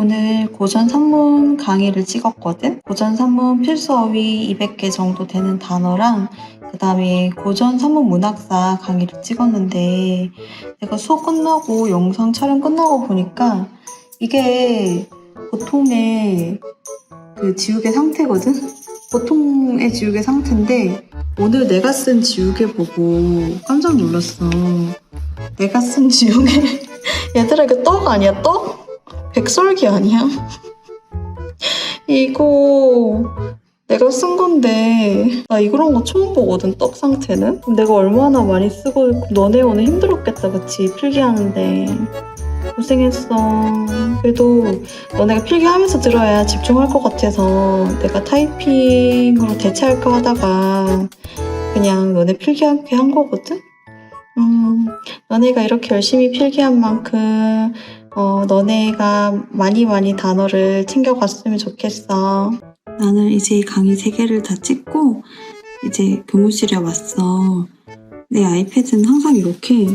오늘 고전 산문 강의를 찍었거든? 고전 산문 필수 어휘 200개 정도 되는 단어랑 그 다음에 고전 산문 문학사 강의를 찍었는데 내가 수업 끝나고 영상 촬영 끝나고 보니까 이게 보통의 그 지우개 상태거든? 보통의 지우개 상태인데 오늘 내가 쓴 지우개 보고 깜짝 놀랐어. 내가 쓴 지우개 얘들아 이거 떡 아니야 떡? 백설기 아니야? 이거 내가 쓴 건데 나 이런 거 처음 보거든 떡 상태는? 내가 얼마나 많이 쓰고 너네 오늘 힘들었겠다 그치? 필기하는데. 고생했어. 그래도 너네가 필기하면서 들어야 집중할 것 같아서 내가 타이핑으로 대체할까 하다가 그냥 너네 필기하게 한 거거든? 음, 너네가 이렇게 열심히 필기한 만큼 어, 너네가 많이 많이 단어를 챙겨갔으면 좋겠어. 나는 이제 강의 3개를 다 찍고 이제 교무실에 왔어. 내 아이패드는 항상 이렇게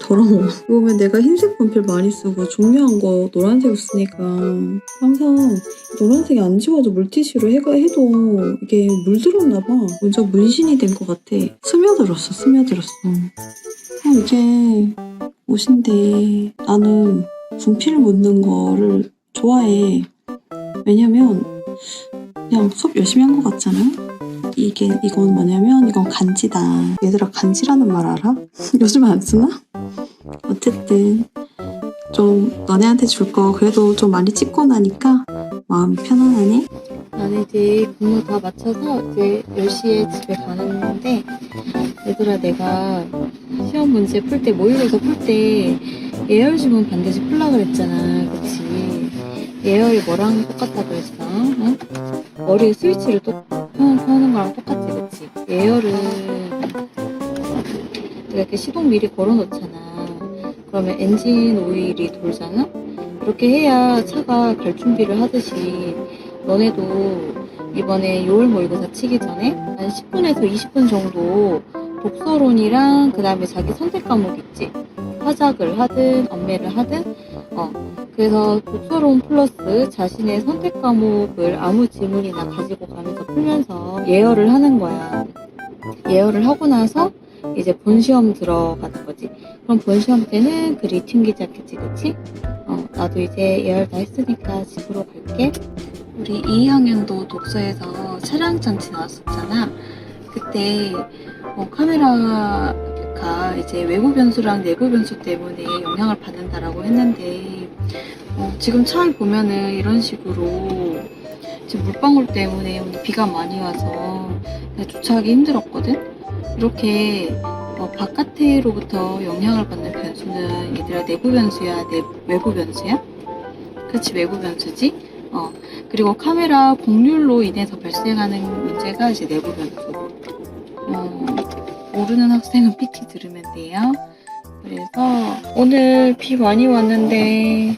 더러워. 보면 내가 흰색 분필 많이 쓰고 중요한 거 노란색 쓰니까 항상 노란색이 안 지워져 물티슈로 해가 해도 이게 물들었나 봐. 먼저 문신이 된 것 같아. 스며들었어, 스며들었어. 어, 이게 옷인데 나는 분필 묻는 거를 좋아해. 왜냐면 그냥 수업 열심히 한 것 같잖아. 이게 이건 뭐냐면 이건 간지다. 얘들아 간지라는 말 알아? 요즘 안 쓰나? 어쨌든 좀 너네한테 줄 거 그래도 좀 많이 찍고 나니까 마음이 편안하네. 나는 이제 근무 다 마쳐서 이제 10시에 집에 가는데 얘들아 내가 시험 문제 풀 때 모의고사 풀때 예열 지문 반드시 풀라 그랬잖아. 그치? 예열이 뭐랑 똑같다 그랬어? 응? 머리에 스위치를 또 펴- 펴는 거랑 똑같지 그치? 내가 이렇게 시동 미리 걸어 놓잖아. 그러면 엔진 오일이 돌잖아? 이렇게 해야 차가 갈 준비를 하듯이 너네도 이번에 6월 모의고사 치기 전에 한 10분에서 20분 정도 독서론이랑 그 다음에 자기 선택 과목 있지 화작을 하든 엄매를 하든 어 그래서 독서론 플러스 자신의 선택 과목을 아무 지문이나 가지고 가면서 풀면서 예열을 하는 거야 예열을 하고 나서 이제 본 시험 들어가는 거지 그럼 본 시험 때는 글이 튕기지 않겠지 그치? 어 나도 이제 예열 다 했으니까 집으로 갈게 우리 2학년도 독서에서 차량 장치 나왔었잖아. 그때 어, 카메라 가 이제 외부 변수랑 내부 변수 때문에 영향을 받는다라고 했는데 어, 지금 차를 보면은 이런 식으로 지금 물방울 때문에 오늘 비가 많이 와서 주차하기 힘들었거든. 이렇게 어, 바깥으로부터 영향을 받는 변수는 얘들아 내부 변수야, 내, 외부 변수야? 그렇지 외부 변수지. 어, 그리고 카메라 곡률로 인해서 발생하는 문제가 이제 내부 변수. 어, 모르는 학생은 PT 들으면 돼요. 그래서 오늘 비 많이 왔는데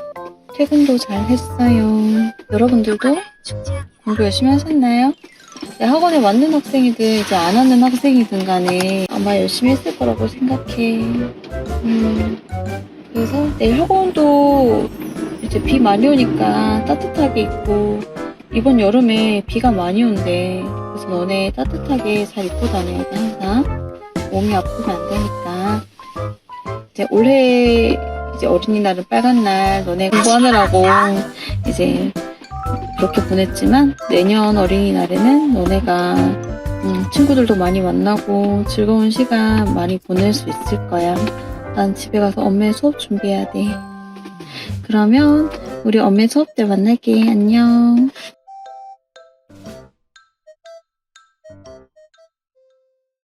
퇴근도 잘 했어요. 여러분들도 공부 열심히 하셨나요? 네, 학원에 왔는 학생이든 이제 안 왔는 학생이든 간에 아마 열심히 했을 거라고 생각해. 음, 그래서 내일 학원도 이제 비 많이 오니까 따뜻하게 입고 이번 여름에 비가 많이 온대 그래서 너네 따뜻하게 잘 입고 다녀야 돼 항상 몸이 아프면 안 되니까 이제 올해 이제 어린이날은 빨간 날 너네 공부하느라고 이제 그렇게 보냈지만 내년 어린이날에는 너네가 음, 친구들도 많이 만나고 즐거운 시간 많이 보낼 수 있을 거야 난 집에 가서 엄마의 수업 준비해야 돼 그러면 우리 엄마 수업 때 만날게. 안녕.